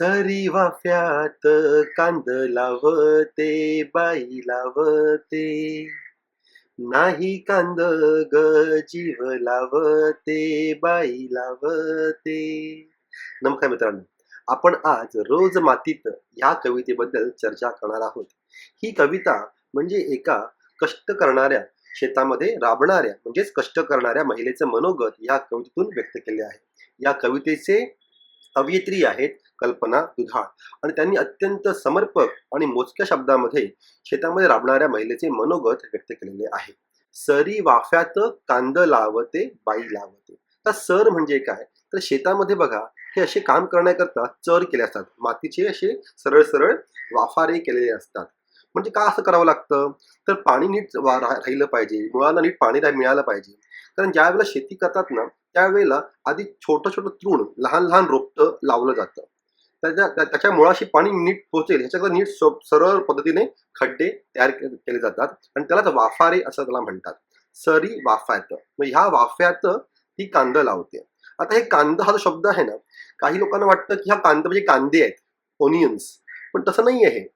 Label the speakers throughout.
Speaker 1: सरी वाफ्यात कांद लावते बाई लावते. नाही कांद ग जीव लावते बाई लावते. नमस्कार मित्रांनो आपण आज रोज मातीत या कवितेबद्दल चर्चा करणार आहोत. ही कविता म्हणजे एका कष्ट करणाऱ्या शेतामध्ये राबणाऱ्या म्हणजेच कष्ट करणाऱ्या महिलेचं मनोगत या कवितेतून व्यक्त केले आहे. या कवितेचे कवयित्री आहेत कल्पना दुधाळ. आणि त्यांनी अत्यंत समर्पक आणि मोजक्या शब्दामध्ये शेतामध्ये राबणाऱ्या महिलेचे मनोगत व्यक्त केलेले आहे. सरी वाफ्यात कांद लावते बाई लावते. तर सर म्हणजे काय? तर शेतामध्ये बघा हे असे काम करण्याकरता चर केले असतात. मातीचे असे सरळ सरळ वाफारे केलेले असतात. म्हणजे का असं करावं लागतं? तर पाणी नीट वा- रा- राहिलं पाहिजे. मुळांना नीट पाणी मिळालं पाहिजे. कारण ज्या वेळेला शेती करतात ना त्यावेळेला आधी छोटं छोटं तृण लहान लहान रोपटं लावलं जातं. त्याच्या त्याच्या मुळाशी पाणी नीट पोहोचेल ह्याच्याकडे नीट सरळ पद्धतीने खड्डे तयार केले जातात आणि त्यालाच वाफारे असं त्याला म्हणतात. सरी वाफ्यात. मग ह्या वाफ्यात ही कांद लावते. आता हे कांद हा जो शब्द आहे ना काही लोकांना वाटतं की हा कांद म्हणजे कांदे आहेत ओनियन्स पण तसं नाही आहे.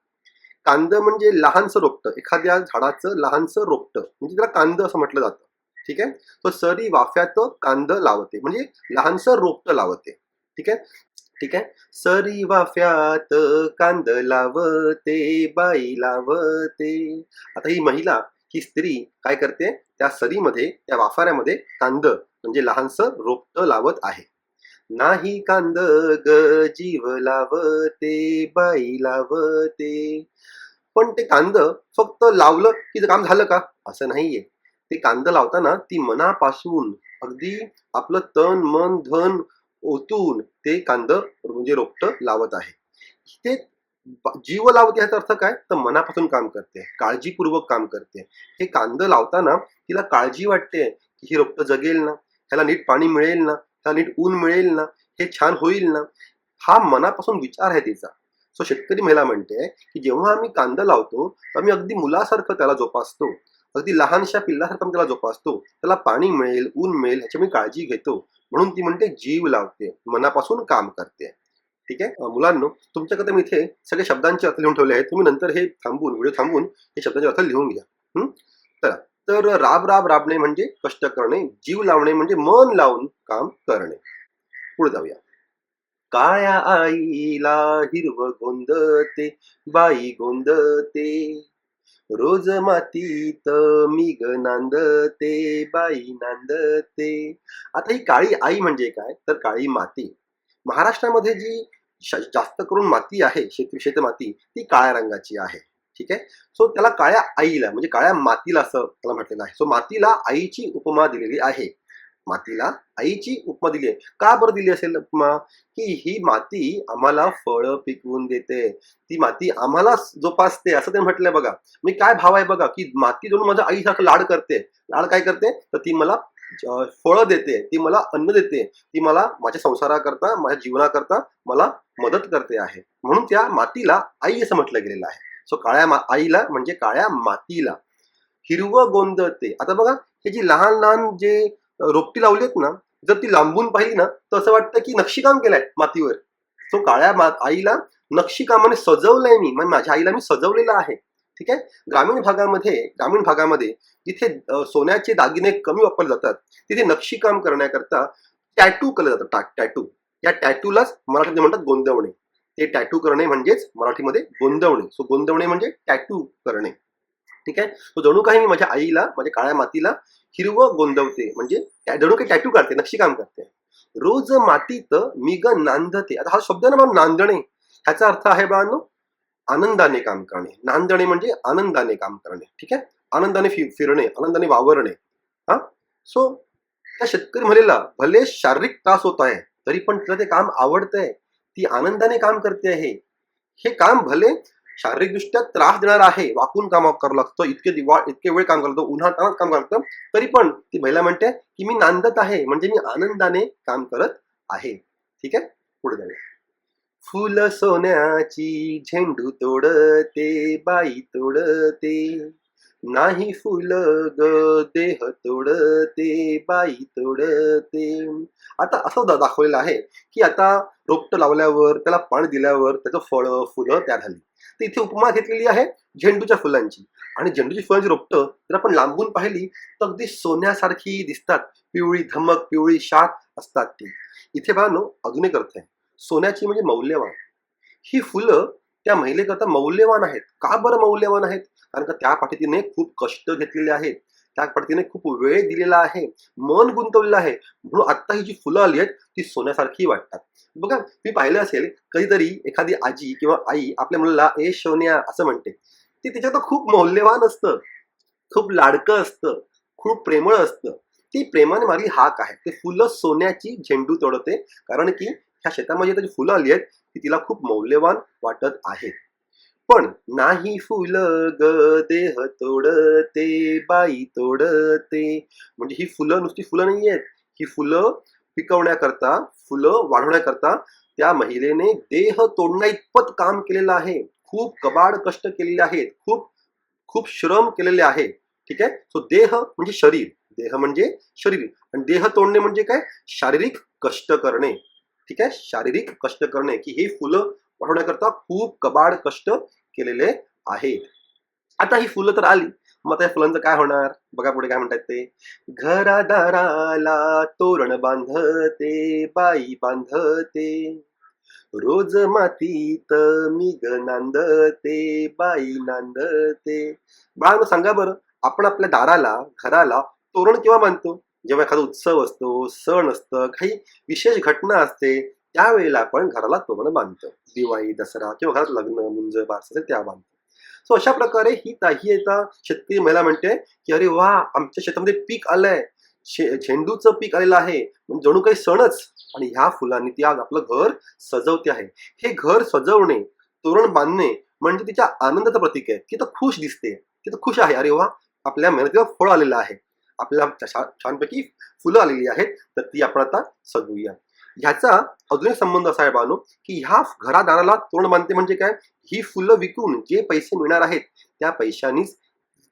Speaker 1: कांद म्हणजे लहानसं रोपटं एखाद्या झाडाचं लहानसं रोपटं म्हणजे त्याला कांद असं म्हटलं जातं. ठीक आहे? तो सरी वाफ्यात कांद लावते. म्हणजे लहानसं रोपट लावते. ठीक आहे? ठीक आहे? सरी वाफ्यात कांद लावते बाई लावते. आता ही महिला ही स्त्री काय करते? त्या सरीमध्ये त्या वाफाऱ्यामध्ये कांद म्हणजे लहानसं रोपट लावत आहे. नाही कांद ग जीव लावते बाई लावते. पण ते कांद फक्त लावलं की ते काम झालं का? असं नाहीये. ते कांद लावताना ती मनापासून अगदी आपलं तन मन धन ओतून ते कांद म्हणजे रोपट लावत आहे. ते जीव लावते याचा अर्थ काय? तर मनापासून काम करते काळजीपूर्वक काम करते. हे कांद लावताना तिला काळजी वाटते की हे रोपटं जगेल ना ह्याला नीट पाणी मिळेल ना ह्याला नीट ऊन मिळेल ना हे छान होईल ना. हा मनापासून विचार आहे तिचा. सो शेतकरी महिला म्हणते की जेव्हा आम्ही कांदा लावतो आम्ही अगदी मुलासारखं त्याला जोपासतो. अगदी लहानशा पिल्लासारखं त्याला जोपासतो त्याला पाणी मिळेल ऊन मिळेल ह्याची मी काळजी घेतो. म्हणून ती म्हणते जीव लावते मनापासून काम करते. ठीक आहे? अं, मुलांनो तुमच्याकडे मी इथे सगळे शब्दांचे अर्थ लिहून ठेवले आहेत. तुम्ही नंतर हे थांबून व्हिडिओ थांबून हे शब्दांचे अर्थ लिहून घ्या. तर चला. तर राब राब राबणे म्हणजे कष्ट करणे जीव लावणे म्हणजे मन लावून काम करणे. पुढे जाऊया. काळ्या आईला हिरव गोंदते बाई गोंदते. रोज मातीत मिग नांदते बाई नांदते. आता ही काळी आई म्हणजे काय? तर काळी माती. महाराष्ट्रामध्ये जी जास्त करून माती आहे शेत शेतमाती ती काळ्या रंगाची आहे. ठीक आहे? सो त्याला काळ्या आईला म्हणजे काळ्या मातीला असं त्याला म्हटलेलं आहे. सो मातीला आईची उपमा दिलेली आहे. मातीला आईची उपमा दिली आहे. का बरं दिली असेल उपमा? की ही माती आम्हाला फळं पिकवून देते. ती माती आम्हाला जोपासते असं ते म्हटलंय बघा. मी काय भाव आहे बघा की माती जोडून माझ्या आईसारखं लाड करते. लाड काय करते? तर ती मला फळं देते ती मला अन्न देते ती मला माझ्या संसाराकरता माझ्या जीवनाकरता मला मदत करते आहे. म्हणून त्या मातीला आई असं म्हटलं गेलेलं आहे. सो काळ्या मा आईला म्हणजे काळ्या मातीला. हिरवं गोंदते आता बघा हे जी लहान लहान जे रोपटी लावली आहेत ना जर ती लांबून पाहिली ना तर असं वाटतं की नक्षीकाम केलंय मातीवर. सो काळ्या मा आईला नक्षीकामाने सजवलंय मी. म्हणजे माझ्या आईला मी सजवलेलं आहे. ठीक आहे? ग्रामीण भागामध्ये ग्रामीण भागामध्ये जिथे सोन्याचे दागिने कमी वापरले जातात तिथे नक्षीकाम करण्याकरता टॅटू केलं जातं. टॅटू या टॅटूलाच मराठीमध्ये म्हणतात गोंदवणे. ते टॅटू करणे म्हणजेच मराठीमध्ये गोंदवणे. सो गोंदवणे म्हणजे टॅटू करणे. ठीक आहे? तो जणू काही मी माझ्या आईला माझ्या काळ्या मातीला हिरवं गोंदवते म्हणजे त्या- जणू काही टॅटू काढते नक्षीकाम करते. रोज मातीत मिग नांदते. आता हा शब्द ना बा नांदणे. ह्याचा अर्थ आहे बाळांनो आनंदाने काम करणे. नांदणे म्हणजे आनंदाने काम करणे. ठीक आहे? आनंदाने फिरणे आनंदाने वावरणे. हा? सो त्या शेतकरी म्हणलेला भले शारीरिक त्रास होत आहे तरी पण तिला ते काम आवडतंय. ती आनंदाने काम करते आहे. हे काम भले शारीरिकदृष्ट्या त्रास देणार आहे. वाकून काम करावं लागतं. इतके दिवा इतके वेळ काम करतो. उन्हात काम करतं. तरी पण ती महिला म्हणते की मी नांदत आहे. म्हणजे मी आनंदाने काम करत आहे. ठीक आहे? पुढे जाऊया. फुल सोन्याची झेंडू तोडते बाई तोडते. नाही फुल ग देह तोडते बाई तोडते. आता असं दाखवलेलं आहे की आता रोपट लावल्यावर त्याला पाणी दिल्यावर त्याचं फळ फुलं त्या झाली. तर इथे उपमा घेतलेली आहे झेंडूच्या फुलांची. आणि झेंडूची फुलांची रोपटं जर आपण लांबून पाहिली तर अगदी सोन्यासारखी दिसतात. पिवळी धमक पिवळी शाख असतात ती. इथे बघा नो अजून एक अर्थ आहे. सोन्याची म्हणजे मौल्यवान. ही फुलं त्या महिलेकरता मौल्यवान आहेत. का बरं मौल्यवान आहेत? कारण का त्या पाठी तिने खूप कष्ट घेतलेले आहेत. त्या पद्धतीने खूप वेळ दिलेला आहे. मन गुंतवलेलं आहे. म्हणून आता ही जी फुलं आली आहेत ती सोन्यासारखी वाटतात. बघा मी पाहिलं असेल कधीतरी एखादी आजी किंवा आई आपल्या मुलाला ए सोन्या असं म्हणते. ते त्याच्यात खूप मौल्यवान असतं. खूप लाडकं असतं. खूप प्रेमळ असतं. ती प्रेमाने मारली हाक आहे. ते फुलं सोन्याची झेंडू तोडते. कारण की ह्या शेतामध्ये त्याची फुलं आली आहेत ती तिला खूप मौल्यवान वाटत आहेत पण नाही फुल ग देह तोडते बाई तोडते. म्हणजे ही फुलं नुसती फुलं नाही आहेत. ही फुलं पिकवण्याकरता फुलं वाढवण्याकरता त्या महिलेने देह तोडण्या इतपत काम केलेलं आहे. खूप कबाड कष्ट केलेले आहेत. खूप खूप श्रम केलेले आहे. ठीक आहे? सो देह म्हणजे शरीर. देह म्हणजे शरीर. आणि देह तोडणे म्हणजे काय? शारीरिक कष्ट करणे. ठीक आहे? शारीरिक कष्ट करणे की हे फुलं वाढवण्याकरता खूप कबाड कष्ट केलेले आहेत. आता ही फुलं तर आली. मग त्या फुलांचं काय होणार? बघा पुढे काय म्हणतात ते. घरादाराला तोरण बांधते बाई बांधते. रोज मातीत मिग नांदते बाई नांदते. बाळांनो सांगा बरं आपण आपल्या दाराला घराला तोरण केव्हा बांधतो? जेव्हा एखादा उत्सव असतो सण असतं काही विशेष घटना असते त्यावेळेला आपण घराला तोरण बांधतो. दिवाळी दसरा किंवा घरात लग्न मुंज बारस असेल त्या बांधतो. सो अशा प्रकारे ही ताही आता शेतकरी महिला म्हणते की अरे वा आमच्या शेतामध्ये पीक आलंय. झेंडूचं पीक आलेलं आहे. म्हणजे जणू काही सणच. आणि ह्या फुलांनी ती आज आपलं घर सजवते आहे. हे घर सजवणे तोरण बांधणे म्हणजे तिच्या आनंदाचं प्रतीक आहे. ती तर खुश दिसते. ती तर खुश आहे. अरे वा आपल्या मेहनतीला फळ आलेलं आहे. आपल्या छा- छानपैकी फुलं आलेली आहेत तर ती आपण आता सजवूया. ह्याचा अजून एक संबंध असा आहे बानो की ह्या घरादाराला तोंड बांधते म्हणजे काय? ही फुलं विकून जे पैसे मिळणार आहेत त्या पैशानीच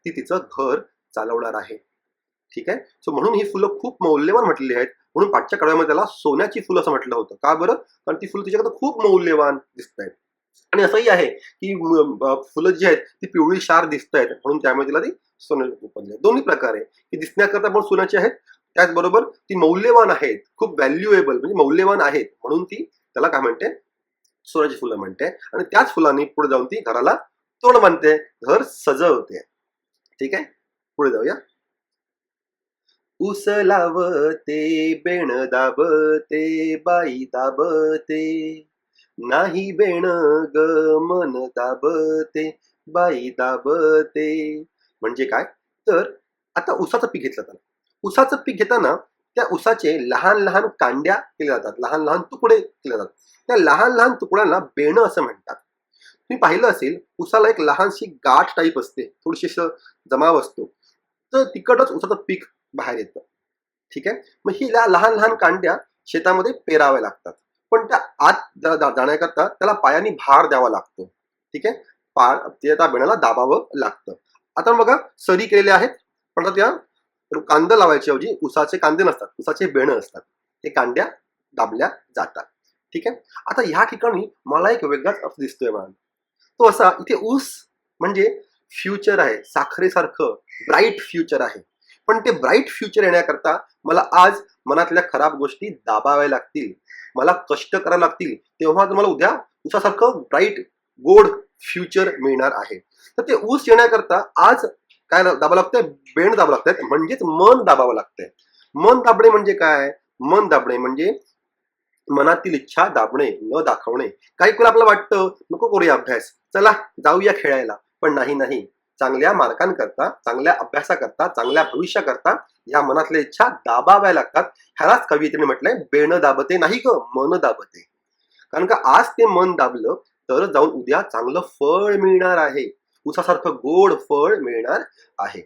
Speaker 1: ती तिचं घर चालवणार आहे. ठीक आहे? सो म्हणून ही फुलं खूप मौल्यवान म्हटलेली आहेत. म्हणून पाठच्या कडव्यामध्ये त्याला सोन्याची फुलं असं म्हटलं होतं. का बरं? कारण ती फुलं तिच्याकडे खूप मौल्यवान दिसत आहेत आणि असंही आहे की फुलं जी आहेत ती पिवळी शार दिसत आहेत. म्हणून त्यामुळे तिला ती सोने दोन्ही प्रकार आहे. की दिसण्याकरता पण सोन्याची आहेत त्याचबरोबर ती मौल्यवान आहेत. खूप व्हॅल्युएबल म्हणजे मौल्यवान आहेत. म्हणून ती त्याला काय म्हणते? सोन्याची फुलं म्हणते. आणि त्याच फुलांनी पुढे जाऊन ती घराला तोंड बांधते. घर सजवते. ठीक आहे? पुढे जाऊया. ऊस लावते बेण दाबते बाई दाबते. नाही बेण ग मन दाबते बाई दाबते. म्हणजे काय? तर आता उसाचं पीक घेतलं जातं उसाचं पीक घेताना त्या उसाचे लहान लहान कांड्या केल्या जातात. लहान लहान तुकडे केले जातात. त्या लहान लहान तुकड्यांना बेणं असं म्हणतात. तुम्ही पाहिलं असेल उसाला एक लहानशी गाठ टाईप असते. थोडीशी असं जमाव असतो. तर तिकडच उसाचं पीक बाहेर येतं. ठीक आहे? मग ही लहान लहान कांड्या शेतामध्ये पेराव्या लागतात. पण त्या आत जाण्याकरता त्याला पायाने भार द्यावा लागतो. ठीक आहे? पा ते त्या बेणाला दाबावं लागतं. आता बघा सरी केलेल्या आहेत. पण आता त्या कांदं लावायच्या ऐवजी उसाचे कांदे नसतात. उसाचे बेणं असतात. ते कांद्या दाबल्या जातात. ठीक आहे? आता ह्या ठिकाणी मला एक वेगळाच अर्थ दिसतोय मला तो असा इथे ऊस म्हणजे फ्युचर आहे. साखरेसारखं ब्राईट फ्युचर आहे. पण ते ब्राईट फ्युचर येण्याकरता मला आज मनातल्या खराब गोष्टी दाबाव्या लागतील. मला कष्ट करायला लागतील तेव्हा तुम्हाला उद्या ऊसासारखं ब्राईट गोड फ्युचर मिळणार आहे. तर ते ऊस येण्याकरता आज काय दाबावं लागतंय? बेण दाबावं लागतंय. म्हणजेच मन दाबावं लागतंय. मन दाबणे म्हणजे काय? मन दाबणे म्हणजे मनातील इच्छा दाबणे न दाखवणे. काही वेळा आपल्याला वाटतं नको करूया अभ्यास. चला जाऊया खेळायला. पण नाही नाही. चांगल्या मार्कांकरता चांगल्या अभ्यासाकरता चांगल्या भविष्याकरता या मनातल्या इच्छा दाबाव्या लागतात. ह्यालाच कवितेने म्हटलंय बेण दाबते नाही ग मन दाबते. कारण का आज ते मन दाबलं तर जाऊन उद्या चांगलं फळ मिळणार आहे. उसासारखं गोड फळ मिळणार आहे.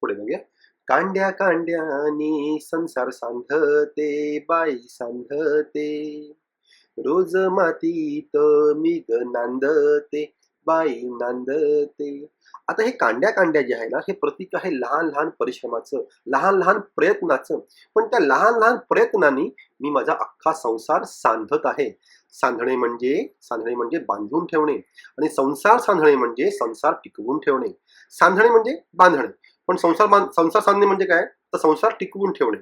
Speaker 1: पुढे बघूया. कांड्या कांड्यानी संसार सांधते बाई सांधते. रोज मातीत मिग नांदते. बाई नांदते. आता हे कांड्या कांड्या जे आहे ना हे प्रतीक आहे लहान लहान परिश्रमाचं लहान लहान प्रयत्नाचं. पण त्या लहान लहान प्रयत्नांनी मी माझा अख्खा संसार सांधत आहे. सांधणे म्हणजे सांधणे म्हणजे बांधून ठेवणे आणि संसार सांधणे म्हणजे संसार टिकवून ठेवणे. सांधणे म्हणजे बांधणे. पण संसार बांध संसार सांधणे म्हणजे काय? तर संसार टिकवून ठेवणे.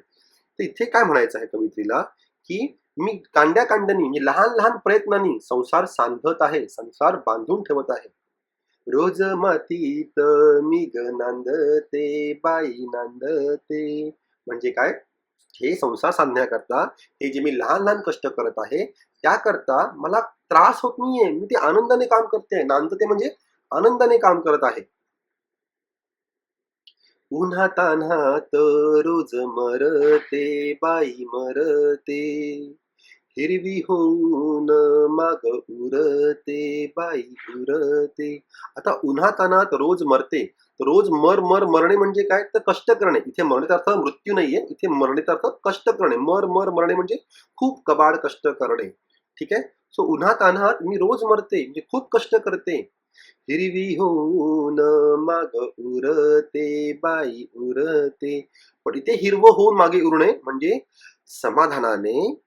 Speaker 1: तर इथे काय म्हणायचं आहे कवित्रीला की मी कांड्याकांडनी म्हणजे लहान लहान प्रयत्नांनी संसार सांधत आहे संसार बांधून ठेवत आहे. रोज मातीत मी ग नांदते बाई नांदते. म्हणजे काय? हे संसार साधण्याकरता हे जे मी लहान लहान कष्ट करत आहे त्याकरता मला त्रास होत नाहीये. मी ते आनंदाने काम करते. नांदते म्हणजे आनंदाने काम करत आहे. उन्हा तान्हात रोज मरते बाई मरते. हिरवी होऊन माग उरते बाई उरते. आता उन्हातानात रोज मरते. रोज मर मर मरणे म्हणजे काय? तर कष्ट करणे. इथे मरणे अर्थ मृत्यू नाहीये. इथे मरणे अर्थ कष्ट करणे. मर मर मरणे म्हणजे खूप कबाड कष्ट करणे. ठीक आहे? सो उन्हातानात मी रोज मरते. म्हणजे खूप कष्ट करते. हिरवी होऊन माग उरते बाई उरते. पण इथे हिरवं होऊन मागे उरणे म्हणजे समाधानाने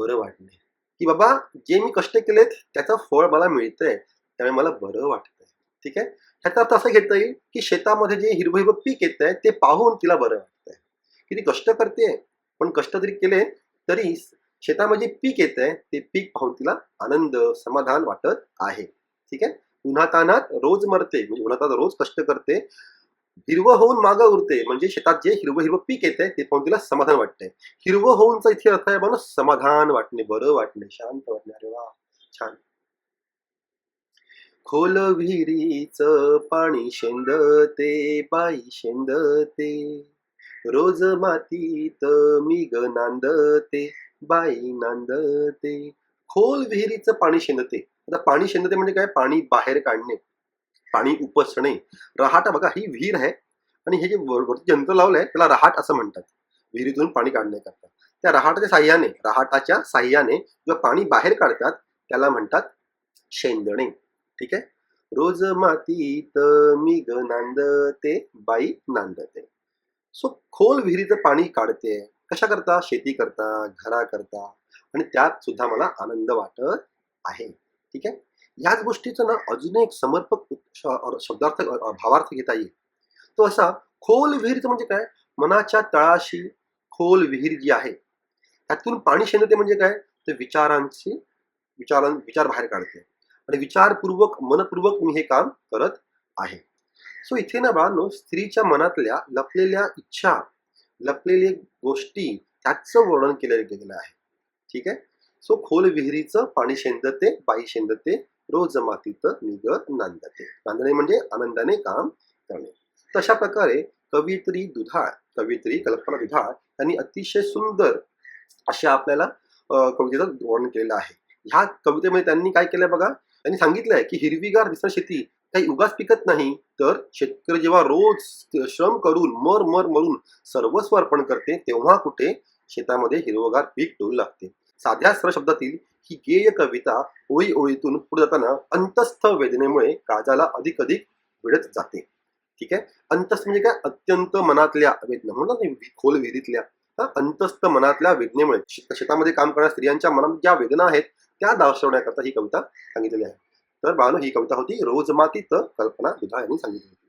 Speaker 1: बरं वाटणे की बाबा जे मी कष्ट केलेत त्याचं फळ मला मिळतंय. त्यामुळे मला बरं वाटतंय. ठीक आहे? ह्याचा अर्थ असं घेता येईल की शेतामध्ये जे हिरवं हिरवं पीक येत आहे ते पाहून तिला बरं वाटतंय. की ती कष्ट करते. पण कष्ट जरी केले तरी शेतामध्ये जे पीक येत आहे ते पीक पाहून तिला आनंद समाधान वाटत आहे. ठीक आहे? उन्हातानात रोज मरते. म्हणजे उन्हातात रोज कष्ट करते. हिरवं होऊन मागं उरते म्हणजे शेतात जे हिरवं हिरवं पीक येते ते पाहून तिला समाधान वाटतंय. हिरवं होऊनचा इथे अर्थ आहे बघ समाधान वाटणे बरं वाटणे शांत वाटणे. अरे वा छान. खोल विहिरीच पाणी शेंदते बाई शेंदते रोज मातीत मी ग नांदते बाई नांदते. खोल विहिरीचं पाणी शेंदते आता पाणी शेंदते म्हणजे काय? पाणी बाहेर काढणे. पाणी उपसणे रहाट बघा ही विहीर आहे आणि हे जे वरती यंत्र लावलंय त्याला रहाट असं म्हणतात. विहिरीतून पाणी काढण्याकरता त्या रहाटाच्या साह्याने रहाटाच्या साह्याने जो पाणी बाहेर काढतात त्याला म्हणतात शेंदणे. ठीक आहे? रोज मातीत मी ग नांदते बाई नांदते. सो खोल विहिरीचं पाणी काढते कशा करता? शेती करता घरा करता. आणि त्यात सुद्धा मला आनंद वाटत आहे. ठीक आहे? याच गोष्टीचं ना अजून एक समर्पक शब्दार्थ भावार्थ घेता येईल. तो असा खोल विहीरचं म्हणजे काय? मनाच्या तळाशी खोल विहीर जी आहे त्यातून पाणी शेणते म्हणजे काय? तर विचारांची विचारां विचार बाहेर काढते. आणि विचारपूर्वक मनपूर्वक मी हे काम करत आहे. सो इथे ना बाळांनो स्त्रीच्या मनातल्या लपलेल्या इच्छा लपलेल्या गोष्टी त्याचं वर्णन केलं गेलेलं आहे. ठीक आहे? सो खोल विहिरीचं पाणी शेंदते बाई शेंदते रोज मातीत निगत नांदते. नांदणे म्हणजे आनंदाने काम करणे. तशा प्रकारे कवित्री दुधाळ कवित्री कल्पना दुधाळ यांनी अतिशय सुंदर असे आपल्याला कवितेचं वर्णन केलेलं आहे. ह्या कवितेमध्ये त्यांनी काय केलंय बघा? त्यांनी सांगितलंय की हिरवीगार दिसणार शेती काही उगाच पिकत नाही तर शेतकरी जेव्हा रोज श्रम करून मर मर मरून सर्वस्व अर्पण करते तेव्हा कुठे शेतामध्ये हिरवगार पीक टोलू लागते. साध्या सरळ शब्दातील ही गेय कविता ओळी ओळीतून पुढे जाताना अंतस्थ वेदनेमुळे काळजाला अधिक अधिक भिडत जाते. ठीक आहे? अंतस्थ म्हणजे काय? अत्यंत मनातल्या वेदना म्हणून ना, खोल विहिरीतल्या. अंतस्थ मनातल्या वेदनेमुळे शेतामध्ये काम करणाऱ्या स्त्रियांच्या मनात ज्या वेदना आहेत त्या दर्शवण्याकरता ही कविता सांगितलेली आहे. तर बाळानो ही कविता होती रोजमातीत कल्पना दुधा यांनी सांगितली होती.